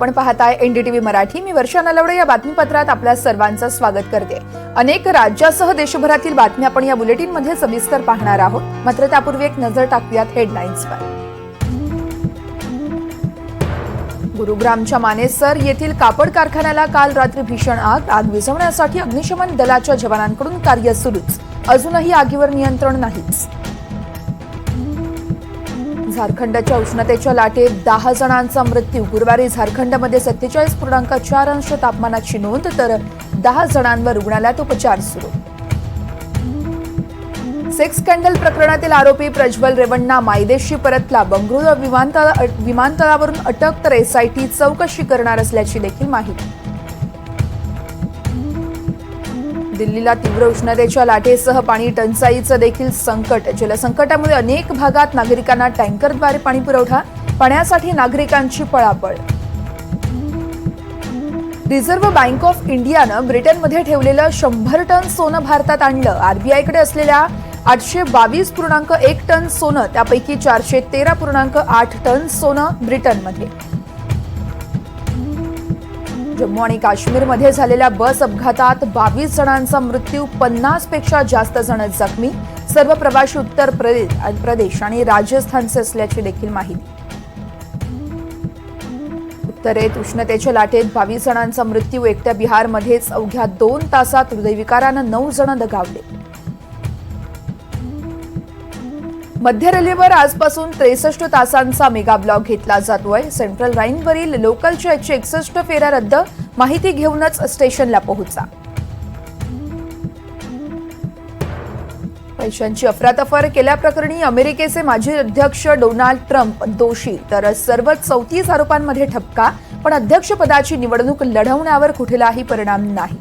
आपण पाहताय एनडीटीव्ही मराठी. मी वर्षा नलवडे या बातमीपत्रात आपल्या सर्वांचं स्वागत करते. अनेक राज्यासह देशभरातील बातम्या आपण या बुलेटिनमध्ये सविस्तर पाहणार आहोत. मात्र त्यापूर्वी एक नजर टाकूयात हेडलाईन्सवर गुरुग्रामच्या मानेसर येथील कापड कारखान्याला काल रात्री भीषण आग. आग विझवण्यासाठी अग्निशमन दलाच्या जवानांकडून कार्य सुरूच. अजूनही आगीवर नियंत्रण नाहीच. झारखंडच्या उष्णतेच्या लाटेत दहा जणांचा मृत्यू. गुरुवारी झारखंडमध्ये सत्तेचाळीस पूर्णांक चार अंश तापमानाची नोंद तर दहा जणांवर रुग्णालयात उपचार सुरू. सेक्स स्कॅन्डल प्रकरणातील आरोपी प्रज्वल रेवण्णा मायदेशी परतला. बंगळुरू विमानतळ विमानतळावरून अटक तर एसआयटी चौकशी करणार असल्याची देखील माहिती. दिल्लीला तीव्र उष्णतेच्या लाटेसह पाणी टंचाईचं देखील संकट. जलसंकटामुळे अनेक भागात नागरिकांना टँकरद्वारे पाणी पुरवठा पाण्यासाठी नागरिकांची पळापळ. रिझर्व्ह बँक ऑफ इंडियानं ब्रिटनमध्ये ठेवलेलं शंभर टन सोनं भारतात आणलं. आरबीआयकडे असलेल्या आठशे बावीस पूर्णांक एक टन सोनं त्यापैकी चारशे तेरा पूर्णांक आठ टन सोनं ब्रिटनमध्ये. जम्मू आणि काश्मीरमध्ये झालेल्या बस अपघातात बावीस जणांचा मृत्यू पन्नासपेक्षा जास्त जण जखमी. सर्व प्रवाशी उत्तर प्रदेश प्रदेश आणि राजस्थानचे असल्याची देखील माहिती. उत्तरेत उष्णतेच्या लाटेत बावीस जणांचा मृत्यू एकट्या बिहारमध्येच अवघ्या दोन तासात हृदयविकारानं नऊ जण दगावले. मध्य रेल्वेवर आजपासून त्रेसष्ट तासांचा मेगा ब्लॉक घेतला जातोय. सेंट्रल लाईनवरील लोकलच्या एकशे एकसष्ट फेऱ्या रद्द माहिती घेऊनच स्टेशनला पोहोचा. पैशांची अफरातफर केल्याप्रकरणी अमेरिकेचे माजी अध्यक्ष डोनाल्ड ट्रम्प दोषी. तर सर्व चौतीस आरोपांमध्ये ठपका पण अध्यक्षपदाची निवडणूक लढवण्यावर कुठलाही परिणाम नाही.